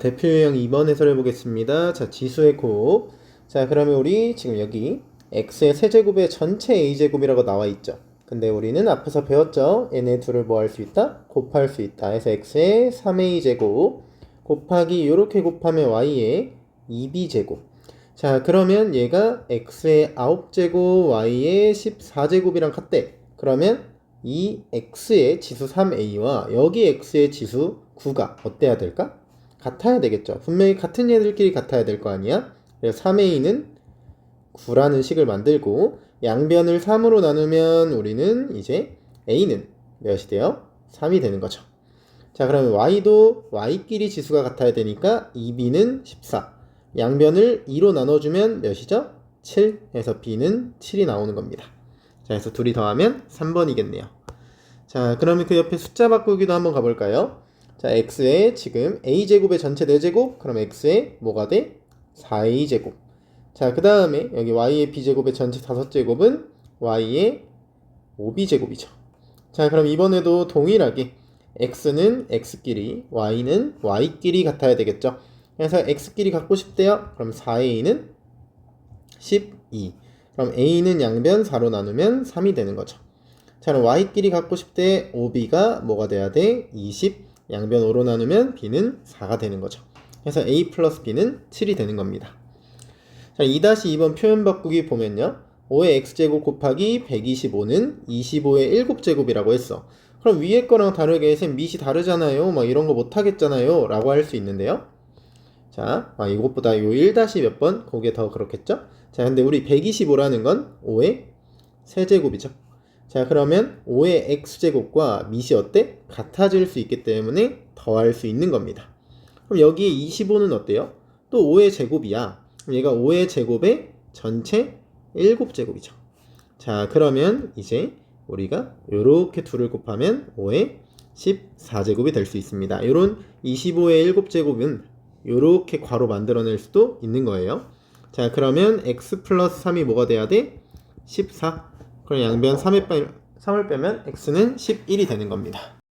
대표 유형 2번 해설해 보겠습니다. 자, 지수의 곱. 자, 그러면 우리 지금 여기 x의 세제곱의 전체 a제곱이라고 나와 있죠. 근데 우리는 앞에서 배웠죠. 얘네 둘을 뭐할 수 있다? 곱할 수 있다. 그래서 x의 3a제곱 곱하기 요렇게 곱하면 y의 2b제곱. 자, 그러면 얘가 x의 9제곱, y의 14제곱이랑 같대. 그러면 이 x의 지수 3a와 여기 x의 지수 9가 어때야 될까? 같아야 되겠죠. 분명히 같은 얘들끼리 같아야 될 거 아니야? 그래서 3a는 9라는 식을 만들고 양변을 3으로 나누면 우리는 이제 a는 몇이 돼요? 3이 되는 거죠. 자, 그러면 y도 y끼리 지수가 같아야 되니까 2b는 14. 양변을 2로 나눠주면 몇이죠? 7. 해서 b는 7이 나오는 겁니다. 자, 그래서 둘이 더하면 3번이겠네요. 자, 그러면 그 옆에 숫자 바꾸기도 한번 가볼까요? 자, x의 지금 a제곱의 전체 4제곱, 그럼 x의 뭐가 돼? 4a제곱. 자, 그 다음에 여기 y의 b제곱의 전체 5제곱은 y의 5b제곱이죠. 자, 그럼 이번에도 동일하게 x는 x끼리, y는 y끼리 같아야 되겠죠. 그래서 x끼리 갖고 싶대요. 그럼 4a는 12. 그럼 a는 양변 4로 나누면 3이 되는 거죠. 자, 그럼 y끼리 갖고 싶대 5b가 뭐가 돼야 돼? 20. 양변 5로 나누면 b는 4가 되는 거죠. 그래서 a 플러스 b는 7이 되는 겁니다. 자, 2-2번 표현 바꾸기 보면요. 5의 x제곱 곱하기 125는 25의 7제곱이라고 했어. 그럼 위에 거랑 다르게 쌤 밑이 다르잖아요. 막 이런 거 못하겠잖아요. 라고 할 수 있는데요. 자, 아, 이것보다 요 1- 몇 번? 그게 더 그렇겠죠? 자, 근데 우리 125라는 건 5의 세제곱이죠. 자, 그러면 5의 x제곱과 밑이 어때? 같아질 수 있기 때문에 더할 수 있는 겁니다. 그럼 여기에 25는 어때요? 또 5의 제곱이야. 그럼 얘가 5의 제곱의 전체 7제곱이죠. 자, 그러면 이제 우리가 이렇게 둘을 곱하면 5의 14제곱이 될 수 있습니다. 이런 25의 7제곱은 이렇게 괄호 만들어낼 수도 있는 거예요. 자, 그러면 x 플러스 3이 뭐가 돼야 돼? 14. 그럼 양변 3을, 빼, 3을 빼면 x는 11이 되는 겁니다.